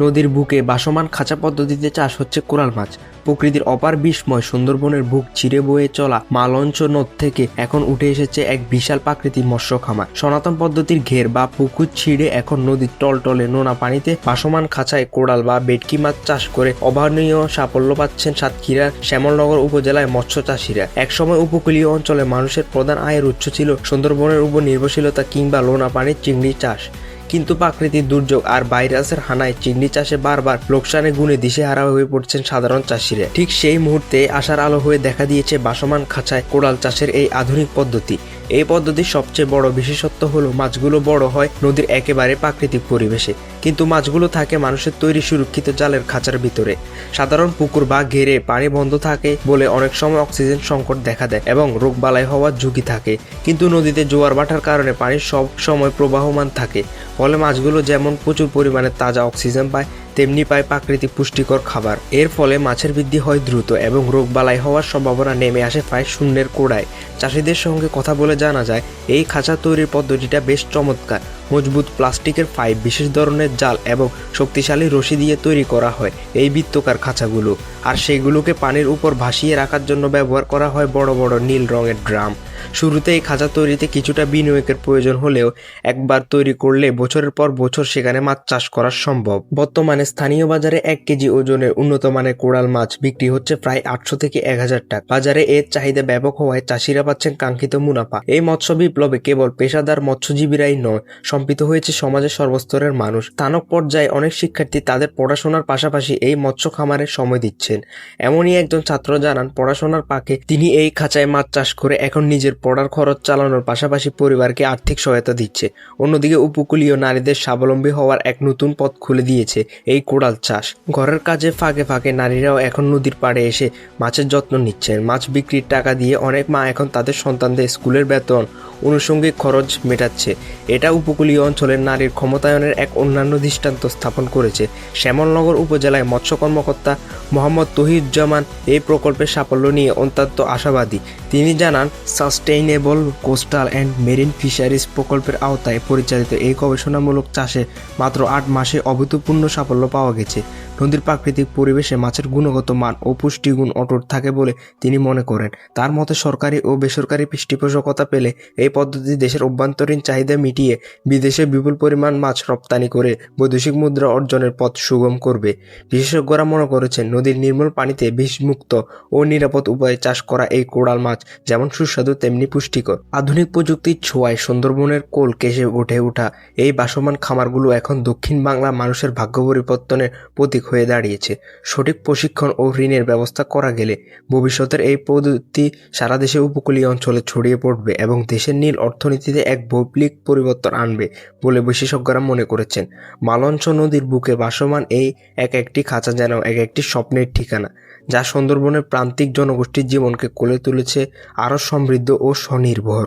নদীর বুকে বাসমান খাঁচা পদ্ধতিতে চাষ হচ্ছে কোরাল মাছ। প্রকৃতির অপার বিস্ময় সুন্দরবনের বুক চিরে বয়ে চলা মালঞ্চ নদ থেকে এখন উঠে এসেছে এক বিশাল প্রাকৃতিক মৎস্য খামার। সনাতন পদ্ধতির ঘের বা পুকুর ছিঁড়ে এখন নদীর টলটলে নোনা পানিতে বাসমান খাঁচায় কোড়াল বা বেটকি মাছ চাষ করে অভাবনীয় সাফল্য পাচ্ছেন সাতক্ষীরার শ্যামলনগর উপজেলায় মৎস্য চাষিরা। একসময় উপকূলীয় অঞ্চলে মানুষের প্রধান আয়ের উৎস ছিল সুন্দরবনের উপর নির্ভরশীলতা কিংবা লোনা পানির চিংড়ি চাষ। কিন্তু প্রাকৃতিক দুর্যোগ আর ভাইরাসের হানায় চিংড়ি চাষে বারবার লোকসানে গুণে দিশেহারা হয়ে পড়ছেন সাধারণ চাষিরা। ঠিক সেই মুহূর্তে আশার আলো হয়ে দেখা দিয়েছে বাসমান খাঁচায় কোড়াল চাষের এই আধুনিক পদ্ধতি। এই পদ্ধতির সবচেয়ে বড় বিশেষত্ব হলো, মাছগুলো বড় হয় নদীর একেবারে প্রাকৃতিক পরিবেশে। কিন্তু মাছগুলো থাকে মানুষের তৈরি সুরক্ষিত জালের খাঁচার ভিতরে। সাধারণ পুকুর বা ঘেরে পানি বন্ধ থাকে বলে অনেক সময় অক্সিজেন সংকট দেখা দেয় এবং রোগবালাই হওয়ার ঝুঁকি থাকে। কিন্তু নদীতে জোয়ার ভাটার কারণে পানি সব সময় প্রবাহমান থাকে। ফলে মাছগুলো যেমন প্রচুর পরিমাণে তাজা অক্সিজেন পায় তেমনি পায় প্রাকৃতিক পুষ্টিকর খাবার। এর ফলে মাছের বৃদ্ধি হয় দ্রুত এবং রোগবালাই হওয়ার সম্ভাবনা নেমে আসে প্রায় শূন্যের কোড়ায়। চাষিদের সঙ্গে কথা বলে জানা যায়, এই খাঁচা তৈরির পদ্ধতিটা বেশ চমৎকার। মজবুত প্লাস্টিকের পাইপ, বিশেষ ধরনের জাল এবং শক্তিশালী রশি দিয়ে তৈরি করা হয় এই বৃত্তকার খাঁচাগুলো। আর সেগুলোকে পানির উপর ভাসিয়ে রাখার জন্য ব্যবহার করা হয় বড় বড় নীল রঙের ড্রাম। শুরুতে এই খাঁচা তৈরিতে কিছুটা বিনিয়োগের প্রয়োজন হলেও একবার তৈরি করলে বছরের পর বছর সেখানে মাছ চাষ করা সম্ভব। বর্তমানে স্থানীয় বাজারে এক কেজি ওজনের উন্নত মানের কোড়াল মাছ বিক্রি হচ্ছে প্রায় আটশো থেকে এক হাজার টাকা। বাজারে এর চাহিদা ব্যাপক হওয়ায় চাষিরা পাচ্ছেন কাঙ্ক্ষিত মুনাফা। এই মৎস্য বিপ্লবে কেবল পেশাদার মৎস্যজীবীরাই নয়, সম্পিত হয়েছে সমাজের সর্বস্তরের মানুষ। স্থানক পর্যায়ে অনেক শিক্ষার্থী তাদের পড়াশোনার পাশাপাশি এই মৎস্য খামারে সময় দিচ্ছেন। এমনই একজন ছাত্র জানান, পড়াশোনার পাকে তিনি এই খাঁচায় মাছ চাষ করে এখন নিজের পড়ার খরচ চালানোর পাশাপাশি পরিবারকে আর্থিক সহায়তা দিচ্ছে। অন্যদিকে উপকূলীয় নারীদের স্বাবলম্বী হওয়ার এক নতুন পথ খুলে দিয়েছে এই কোড়াল চাষ। ঘরের কাজে ফাঁকে ফাঁকে নারীরাও এখন নদীর পাড়ে এসে মাছের যত্ন নিচ্ছেন। মাছ বিক্রির টাকা দিয়ে অনেক মা এখন তাদের সন্তানদের স্কুলের বেতন অনুষঙ্গিক খরচ মেটাচ্ছে। এটা উপকূলীয় অঞ্চলের নারীর ক্ষমতায়নের এক অন্যান্য দৃষ্টান্ত স্থাপন করেছে। শ্যামলনগর উপজেলায় মৎস্য কর্মকর্তা মোহাম্মদ তহিদুজ্জামান এই প্রকল্পের সাফল্য নিয়ে অত্যন্ত আশাবাদী। তিনি জানান, sustainable coastal and marine fisheries প্রকল্পের আওতায় পরিচালিত এই গবেষণামূলক চাষে মাত্র আট মাসে অভূতপূর্ণ সাফল্য পাওয়া গেছে। নদীর প্রাকৃতিক পরিবেশে মাছের গুণগত মান ও পুষ্টিগুণ অটুট থাকে বলে তিনি মনে করেন। তার মতে, সরকারি ও বেসরকারি পৃষ্ঠপোষকতা পেলে এই পদ্ধতি দেশের অভ্যন্তরীণ চাহিদা মিটিয়ে বিদেশে বিপুল পরিমাণ মাছ রপ্তানি করে বৈদেশিক মুদ্রা অর্জনের পথ সুগম করবে। বিশেষজ্ঞরা মনে করেছেন, নদীর নির্মল পানিতে বিষমুক্ত ও নিরাপদ উপায়ে চাষ করা এই কোড়াল মাছ যেমন সুস্বাদু, তেমনি পুষ্টিকর। আধুনিক প্রযুক্তির ছোঁয়ায় সুন্দরবনের কোল কেসে উঠে ওঠা এই বাসমান খামারগুলো এখন দক্ষিণ বাংলা মানুষের ভাগ্য পরিবর্তনের প্রতীক হয়ে দাঁড়িয়েছে। সঠিক প্রশিক্ষণ ও ঋণের ব্যবস্থা করা গেলে ভবিষ্যতের এই পদ্ধতি সারা দেশে উপকূলীয় অঞ্চলে ছড়িয়ে পড়বে এবং দেশের নীল অর্থনীতিতে এক বৈপ্লিক পরিবর্তন আনবে বলে বিশেষজ্ঞরা মনে করেছেন। মালঞ্চ নদীর বুকে ভাসমান এই এক একটি খাঁচা যেন এক একটি স্বপ্নের ঠিকানা, যা সুন্দরবনের প্রান্তিক জনগোষ্ঠীর জীবনকে কোলে তুলেছে আরও সমৃদ্ধ ও স্বনির্ভর।